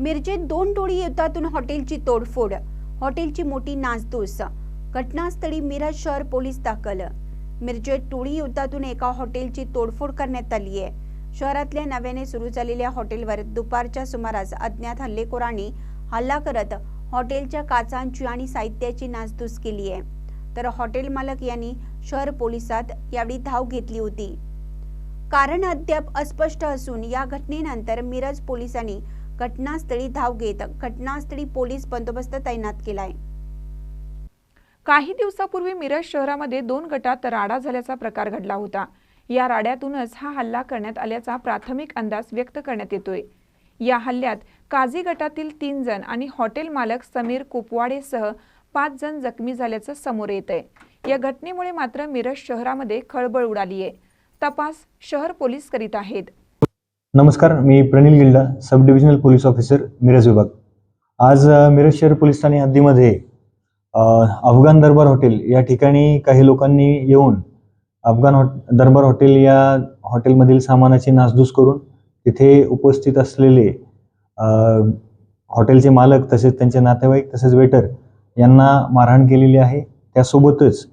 मिरजेत दोन टोळी युद्धातून हॉटेलची तोडफोड हॉटेलची मोठी नासधूस. घटनास्थळी मिरज शहर पोलीस दाखल. मिरजेत टोळी युद्धातून एका हॉटेलची तोडफोड करण्यात आली आहे. शहरातल्या नव्याने सुरू झालेल्या हॉटेलवर दुपारच्या सुमारास अज्ञात हल्लेखोरांनी हल्ला करत हॉटेलच्या काचांची आणि साहित्याची नासधूस केली आहे. तर हॉटेल मालक यांनी शहर पोलिसात यावेळी धाव घेतली होती. कारण अद्याप अस्पष्ट असून या घटनेनंतर मिरज पोलिसांनी घटनास्थळी धाव घेत घटनास्थळी पोलीस बंदोबस्त तैनात केला आहे काही दिवसापूर्वी मिरज शहरामध्ये दोन गटात राडा झाल्याचा प्रकार घडला होता. या राड्यातूनच हा हल्ला करण्यात आल्याचा प्राथमिक अंदाज व्यक्त करण्यात येतोय. या हल्ल्यात काझी गटातील तीन जण आणि हॉटेल मालक समीर कुपवाडेसह पाच जण जखमी झाल्याचं समोर येत आहे या घटनेमुळे मात्र मिरज शहरामध्ये खळबळ उडाली आहे तपास शहर पोलीस करीत आहेत. नमस्कार मी Pranil Gilda sub divisional police officer Miraj विभाग. आज मिरज शहर पोलीस ठाणे हद्दीमध्ये अफगाण दरबार हॉटेल या ठिकाणी काही लोकांनी येऊन अफगाण हॉ दरबार हॉटेल या हॉटेलमधील सामानाची नासधूस करून तिथे उपस्थित असलेले हॉटेलचे मालक तसेच त्यांचे नातेवाईक तसेच वेटर यांना मारहाण केलेली आहे. त्यासोबतच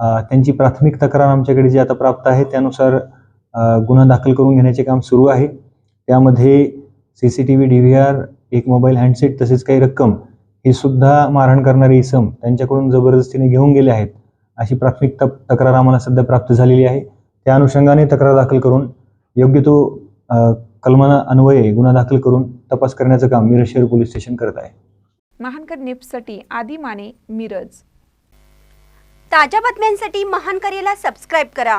त्यांची प्राथमिक तक्रार आमच्याकडे जी आता प्राप्त आहे त्यानुसार गुन्हा दाखल करून घेण्याचे काम सुरू आहे. त्यामध्ये C C T V D V R एक मोबाईल हँडसेट तसेच काही रक्कम ही सुद्धा मारहाण करणारे इसम त्यांच्याकडून जबरदस्तीने घेऊन गेले आहेत. अशी प्राथमिक तप तक्रार आम्हाला सध्या प्राप्त झालेली आहे. त्या अनुषंगाने तक्रार दाखल करून योग्य तो कलमाना अन्वये गुन्हा दाखल करून तपास करण्याचं काम मिरज शहर पोलीस स्टेशन करत आहे. महानकर निप्ससाठी आदी माने मिरज. ताज्या बातम्यांसाठी महान करेला सबस्क्राईब करा.